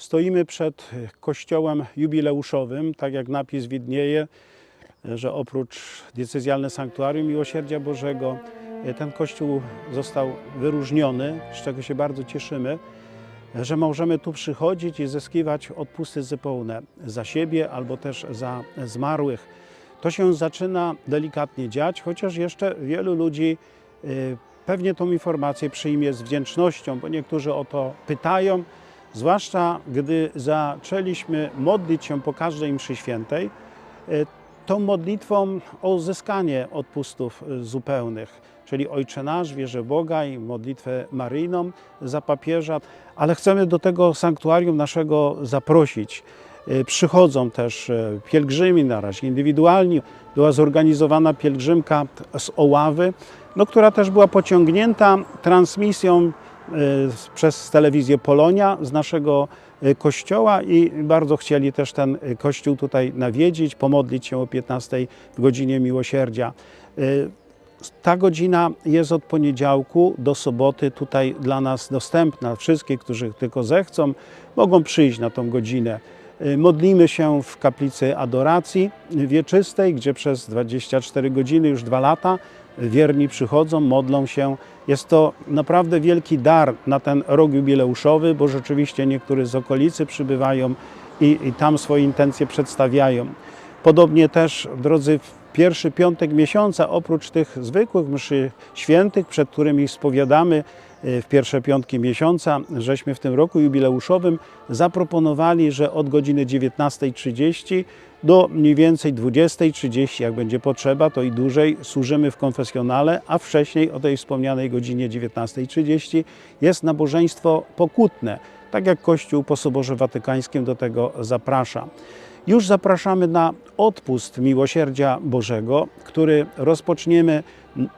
Stoimy przed kościołem jubileuszowym, tak jak napis widnieje, że oprócz diecezjalne sanktuarium Miłosierdzia Bożego, e, ten kościół został wyróżniony, z czego się bardzo cieszymy, że możemy tu przychodzić i zyskiwać odpusty zupełne za siebie albo też za zmarłych. To się zaczyna delikatnie dziać, chociaż jeszcze wielu ludzi e, pewnie tą informację przyjmie z wdzięcznością, bo niektórzy o to pytają, zwłaszcza gdy zaczęliśmy modlić się po każdej mszy świętej, e, tą modlitwą o uzyskanie odpustów zupełnych, czyli Ojcze Nasz, wierzę Boga i modlitwę Maryjną za papieża, ale chcemy do tego sanktuarium naszego zaprosić. E, Przychodzą też e, pielgrzymi, na razie indywidualni. Była zorganizowana pielgrzymka z Oławy, no, która też była pociągnięta transmisją przez telewizję Polonia z naszego e, kościoła i bardzo chcieli też ten e, kościół tutaj nawiedzić, pomodlić się o 15 w godzinie miłosierdzia. Ta godzina jest od poniedziałku do soboty tutaj dla nas dostępna. Wszystkie, którzy tylko zechcą, mogą przyjść na tą godzinę. Modlimy się w kaplicy adoracji wieczystej, gdzie przez 24 godziny, już dwa lata, wierni przychodzą, modlą się. Jest to naprawdę wielki dar na ten rok jubileuszowy, bo rzeczywiście niektórzy z okolicy przybywają i, i tam swoje intencje przedstawiają. Podobnie też, drodzy, pierwszy piątek miesiąca, oprócz tych zwykłych mszy świętych, przed którymi spowiadamy y, w pierwsze piątki miesiąca, żeśmy w tym roku jubileuszowym zaproponowali, że od godziny 19.30 do mniej więcej 20.30, jak będzie potrzeba, to i dłużej służymy w konfesjonale, a wcześniej o tej wspomnianej godzinie 19.30 jest nabożeństwo pokutne, tak jak Kościół po Soborze Watykańskim do tego zaprasza. Już zapraszamy na odpust Miłosierdzia Bożego, który rozpoczniemy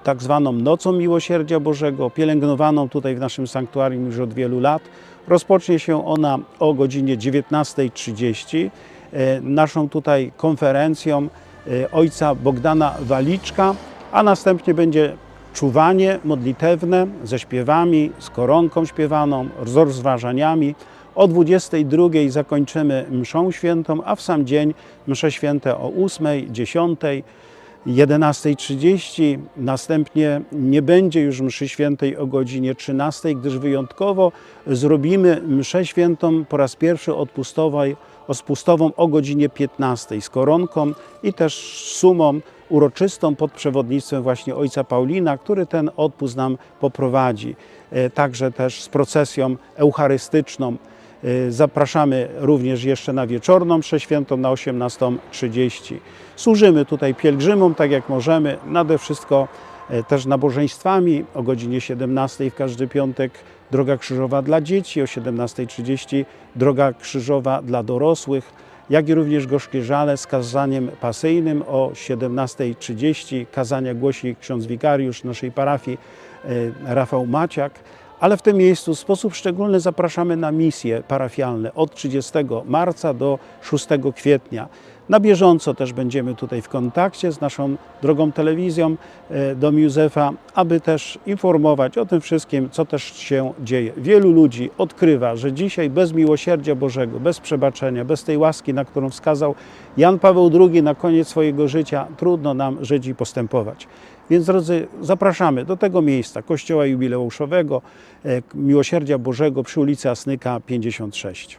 tak zwaną Nocą Miłosierdzia Bożego, pielęgnowaną tutaj w naszym sanktuarium już od wielu lat. Rozpocznie się ona o godzinie 19.30 e, naszą tutaj konferencją e, ojca Bogdana Waliczka, a następnie będzie czuwanie modlitewne ze śpiewami, z koronką śpiewaną, z rozważaniami. O 22 zakończymy mszą świętą, a w sam dzień msze święte o 8, 10, 11.30. Następnie nie będzie już mszy świętej o godzinie 13, gdyż wyjątkowo zrobimy mszę świętą po raz pierwszy odpustową o godzinie 15 z koronką i też sumą uroczystą pod przewodnictwem właśnie ojca Paulina, który ten odpust nam poprowadzi. E, Także też z procesją eucharystyczną. E, Zapraszamy również jeszcze na wieczorną mszę świętą na 18.30. Służymy tutaj pielgrzymom tak jak możemy, nade wszystko e, też nabożeństwami o godzinie 17 w każdy piątek droga krzyżowa dla dzieci, o 17.30 droga krzyżowa dla dorosłych, jak i również gorzkie żale z kazaniem pasyjnym o 17.30. Kazania głosi ksiądz wikariusz naszej parafii e, Rafał Maciak. Ale w tym miejscu w sposób szczególny zapraszamy na misje parafialne od 30 marca do 6 kwietnia. Na bieżąco też będziemy tutaj w kontakcie z naszą drogą telewizją e, Dom Józefa, aby też informować o tym wszystkim, co też się dzieje. Wielu ludzi odkrywa, że dzisiaj bez miłosierdzia Bożego, bez przebaczenia, bez tej łaski, na którą wskazał Jan Paweł II na koniec swojego życia, trudno nam żyć i postępować. Więc drodzy, zapraszamy do tego miejsca, Kościoła Jubileuszowego, e, Miłosierdzia Bożego przy ulicy Asnyka 56.